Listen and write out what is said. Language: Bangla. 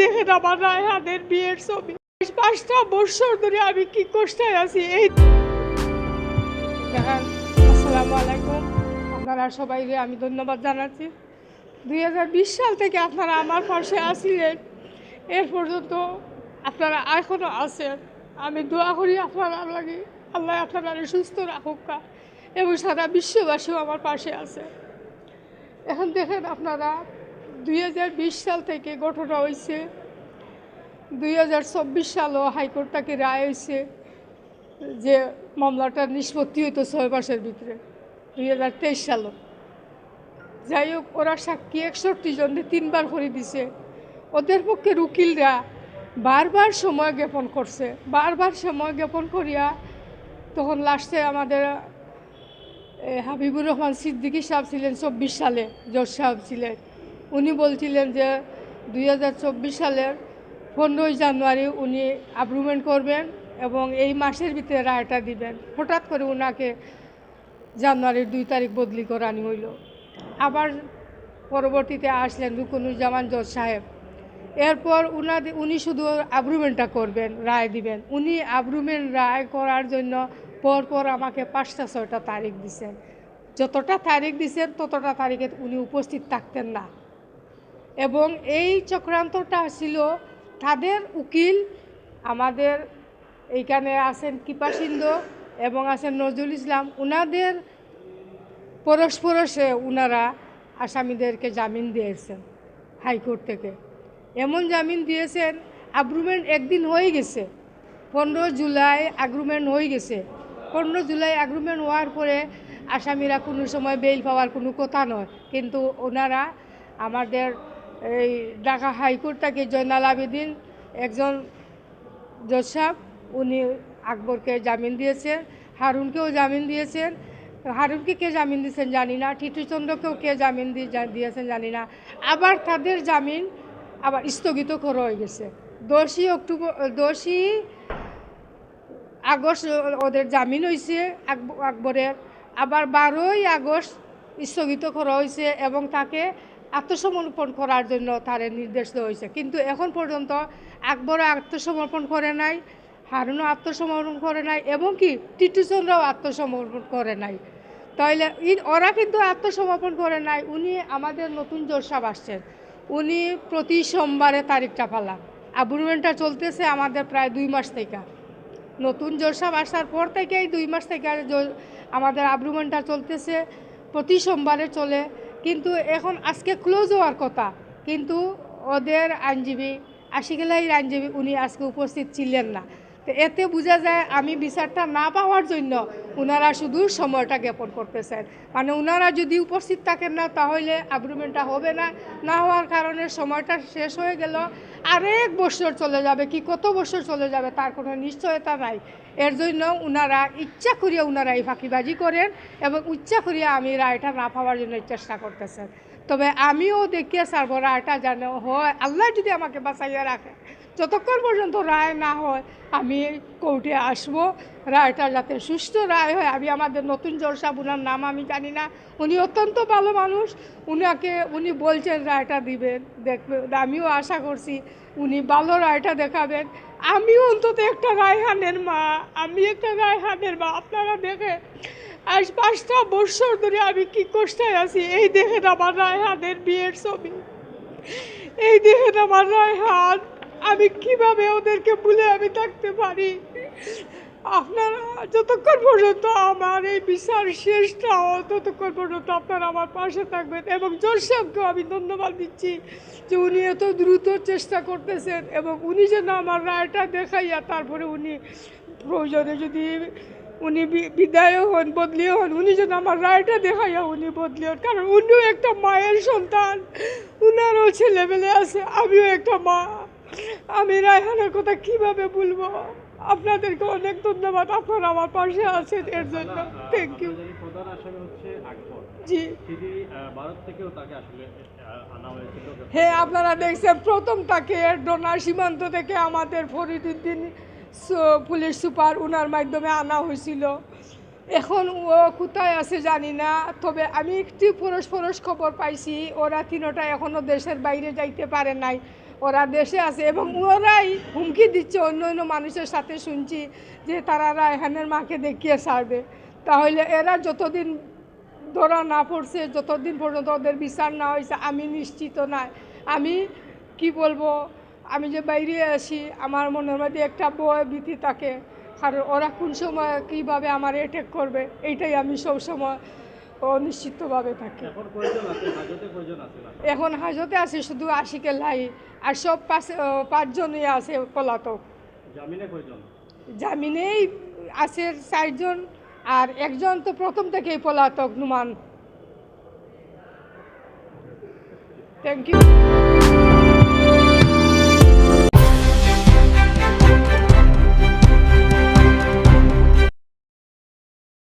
দেখেন আমার রায়হানের বিয়ের ছবি। পাঁচটা বছর ধরে আমি কি কষ্টে আছি, এই দেখেন আসসালামু আলাইকুম। আপনারা সবাইকে আমি ধন্যবাদ জানাচ্ছি। দুই হাজার বিশ সাল থেকে আপনারা আমার পাশে আসিলেন এর পর্যন্ত আপনারা এখনও আছেন। আমি দোয়া করি আপনারা লাগে আল্লাহ আপনারা সুস্থ রাখুক। এবং সারা বিশ্ববাসীও আমার পাশে আছে। এখন দেখেন আপনারা দুই হাজার বিশ সাল থেকে ঘটনা হয়েছে দুই হাজার চব্বিশ সালও হাইকোর্ট থেকে রায় হয়েছে যে মামলাটার নিষ্পত্তি হইতো ছয় মাসের ভিতরে, দুই হাজার তেইশ সালও। যাই হোক, ওরা সাক্ষী একষট্টি জনে তিনবার করে দিছে। ওদের পক্ষে উকিলরা বারবার সময় জ্ঞাপন করছে। বারবার সময় জ্ঞাপন করিয়া তখন লাস্টে আমাদের হাবিবুর রহমান সিদ্দিকী সাহেব ছিলেন চব্বিশ সালে, জজ সাহেব ছিলেন। উনি বলছিলেন যে দুই হাজার চব্বিশ সালের পনেরোই জানুয়ারি উনি অ্যাপ্রুভমেন্ট করবেন এবং এই মাসের ভিতরে রায়টা দিবেন। হঠাৎ করে ওনাকে জানুয়ারির দুই তারিখ বদলি করানি হইল। আবার পরবর্তীতে আসলেন রুকনুজ্জামান জজ সাহেব। এরপর উনাদের উনি শুধু আব্রুমেন্টটা করবেন, রায় দিবেন। উনি আব্রুমেন্ট রায় করার জন্য পর পর আমাকে পাঁচটা, ছয়টা তারিখ দিছেন। যতটা তারিখ দিছেন, ততটা তারিখে উনি উপস্থিত থাকতেন না। এবং এই চক্রান্তটা ছিল তাদের উকিল আমাদের এইখানে আছেন কৃপাসিন্ধ এবং আছেন নজরুল ইসলাম। উনাদের পরস্পরসে উনারা আসামিদেরকে জামিন দিয়েছেন হাইকোর্ট থেকে। এমন জামিন দিয়েছেন আগ্রুমেন্ট একদিন হয়ে গেছে। পনেরো জুলাই আগ্রুমেন্ট হয়ে গেছে। পনেরো জুলাই আগ্রুমেন্ট হওয়ার পরে আসামিরা কোনো সময় বেল পাওয়ার কোনো কথা নয়। কিন্তু ওনারা আমাদের এই ঢাকা হাইকোর্ট থেকে জয়নাল আবেদিন একজন জজ উনি আকবরকে জামিন দিয়েছেন হারুনকেও জামিন দিয়েছেন হারুনকে কে জামিন দিয়েছেন জানি না, টিটুচন্দ্রকেও কে জামিন দিয়ে দিয়েছেন জানি না। আবার তাদের জামিন আবার স্থগিত করা হয়ে গেছে। দশই অক্টোবর, দশই আগস্ট ওদের জামিন হয়েছে আকবরের। আবার বারোই আগস্ট স্থগিত করা হয়েছে এবং তাকে আত্মসমর্পণ করার জন্য তার নির্দেশ দেওয়া হয়েছে। কিন্তু এখন পর্যন্ত আকবর আত্মসমর্পণ করে নাই, হারুনও আত্মসমর্পণ করে নাই, এবং কি টিটুচন্দ্রও আত্মসমর্পণ করে নাই। তাইলে ওরা কিন্তু আত্মসমর্পণ করে নাই। উনি আমাদের নতুন জোরসাব আসছেন। উনি প্রতি সোমবারে তারিখটা পালা আব্রুমেন্টটা চলতেছে আমাদের প্রায় দুই মাস থেকে। নতুন জোরসাব আসার পর থেকেই দুই মাস থেকে আমাদের আব্রুমেন্টটা চলতেছে। প্রতি সোমবারে চলে। কিন্তু এখন আজকে ক্লোজ হওয়ার কথা। কিন্তু ওদের আইনজীবী আশিকেলাই আইনজীবী, উনি আজকে উপস্থিত ছিলেন না। তো এতে বোঝা যায় আমি বিচারটা না পাওয়ার জন্য ওনারা শুধু সময়টা জ্ঞাপন করতেছেন। মানে ওনারা যদি উপস্থিত থাকেন না, তাহলে আগ্রিমেন্টটা হবে না। না হওয়ার কারণে সময়টা শেষ হয়ে গেল। আরেক বছর চলে যাবে, কি কত বছর চলে যাবে তার কোনো নিশ্চয়তা নাই। এর জন্য ওনারা ইচ্ছা করিয়া ওনারা এই ফাঁকিবাজি করেন এবং ইচ্ছা করিয়া আমি রায়টা না পাওয়ার জন্য চেষ্টা করতেছেন। তবে আমিও দেখিয়ে সারব, রায়টা যেন হয়। আল্লাহ যদি আমাকে বাঁচাইয়া রাখে, যতক্ষণ পর্যন্ত রায় না হয়, আমি কোর্টে আসব। রায়টা যাতে সুস্থ রায় হয়, আমি আমাদের নতুন জলসাব উনার নাম আমি জানি না। উনি অত্যন্ত ভালো মানুষ। উনাকে, উনি বলছেন, রায়টা দিবেন দেখবে আমিও আশা করছি উনি ভালো রায়টা দেখাবেন। আমিও অন্তত একটা রায়হানের মা, আমি একটা রায়হানের মা। আপনারা দেখে আজ পাঁচটা বছর ধরে আমি কি কষ্টে আছি? এই দেখেন আমার রায়হানের বিয়ের ছবি। এই দেখেন আমার রায়হান, আমি কীভাবে ওদেরকে ভুলে আমি থাকতে পারি? আপনারা যতক্ষণ পর্যন্ত আমার এই বিচার শেষটা, ততক্ষণ পর্যন্ত আপনারা আমার পাশে থাকবেন এবং জোরসাবকেও আমি ধন্যবাদ দিচ্ছি যে উনি এত দ্রুত চেষ্টা করতেছেন এবং উনি যেন আমার রায়টা দেখাইয়া তারপরে উনি প্রয়োজনে যদি উনি বি- বিদায়ও হন বদলিও হন। উনি যেন আমার রায়টা দেখাইয়া উনি বদলি হন। কারণ উনিও একটা মায়ের সন্তান। উনারও ছেলেমেলে আছে আমিও একটা মা। আমি রায়হানের কথা কীভাবে বলব আপনাদেরকে অনেক ধন্যবাদ। আপনারা আমার পাশে আছেন এর জন্য। Thank you ji. হ্যাঁ আপনারা দেখছেন প্রথম তাকে ডোনা সীমান্ত থেকে আমাদের ফরিদুদ্দিন পুলিশ সুপার ওনার মাধ্যমে আনা হয়েছিল। এখন ও কোথায় আছে জানি না, তবে আমি একটু পরশ পরশ খবর পাইছি, ওরা তিনোটা এখনও দেশের বাইরে যাইতে পারে নাই। ওরা দেশে আছে এবং ওরাই হুমকি দিচ্ছে অন্য অন্য মানুষের সাথে শুনছি যে তারা রায়হানের মাকে দেখিয়ে ছাড়বে। তাহলে এরা যতদিন ধরা না পড়ছে, যতদিন পর্যন্ত ওদের বিচার না হয়েছে, আমি নিশ্চিত না আমি কি বলব আমি যে বাইরে আসি আমার মনের মধ্যে একটা বয় ভীতি থাকে। কারণ ওরা কোন সময় কীভাবে আমার অ্যাটেক করবে এইটাই আমি সবসময় অনিশ্চিতভাবে থাকি। এখন হাজতে আছে এখন? হাজতে আছে শুধু আশিকে লাই। আর সব পাশে ও, পাঁচজনই আছে পলাতক। জামিনে জামিনেই আছে চারজন আর একজন তো প্রথম থেকেই পলাতক নুমান। Thank you